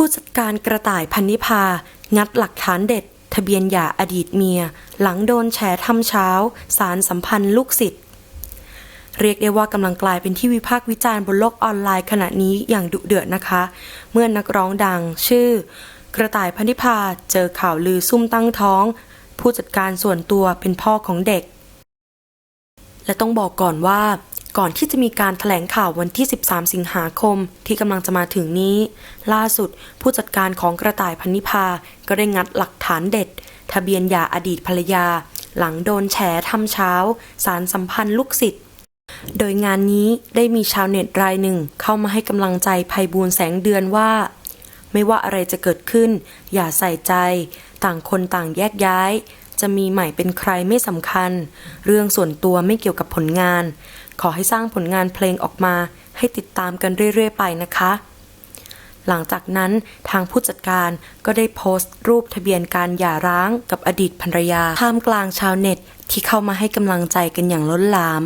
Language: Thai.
ผู้จัดการกระต่ายพันนิพา งัดหลักฐานเด็ด ทะเบียนหย่าอดีตเมีย หลังโดนแฉทำเช้า สารสัมพันธ์ลูกศิษย์เรียกได้ว่ากำลังกลายเป็นที่วิพากษ์วิจารณ์บนโลกออนไลน์ขณะนี้อย่างดุเดือดนะคะ เมื่อนักร้องดัง ชื่อ กระต่ายพันธิพาเจอข่าวลือซุ่มตั้งท้อง ผู้จัดการส่วนตัวเป็นพ่อของเด็ก และต้องบอกก่อนว่า ก่อนที่จะมีการถแถลงข่าววันที่ 13 สิงหาคมที่กำลังจะมาถึงนี้ ล่าสุดผู้จัดการของกระต่ายพันนิพา ก็ได้งัดหลักฐานเด็ด ทะเบียนหย่าอดีตภรรยา หลังโดนแฉทำเช้า สารสัมพันธ์ลูกศิษย์โดยงานนี้ได้มีชาวเน็ตรายหนึ่งเข้ามาให้กำลังใจภัยบูลย์แสงเดือนว่า ไม่ว่าอะไรจะเกิดขึ้น อย่าใส่ใจ ต่างคนต่างแยกย้าย จะมีใหม่เป็นใครไม่สำคัญ เรื่องส่วนตัวไม่เกี่ยวกับผลงาน ขอให้สร้างผลงานเพลงออกมา ให้ติดตามกันเรื่อย ๆ ไปนะคะ หลังจากนั้นทางผู้จัดการก็ได้โพสต์ รูปทะเบียนการหย่าร้างกับอดีตภรรยาท่ามกลางชาวเน็ตที่เข้ามาให้กำลังใจกันอย่างล้นหลาม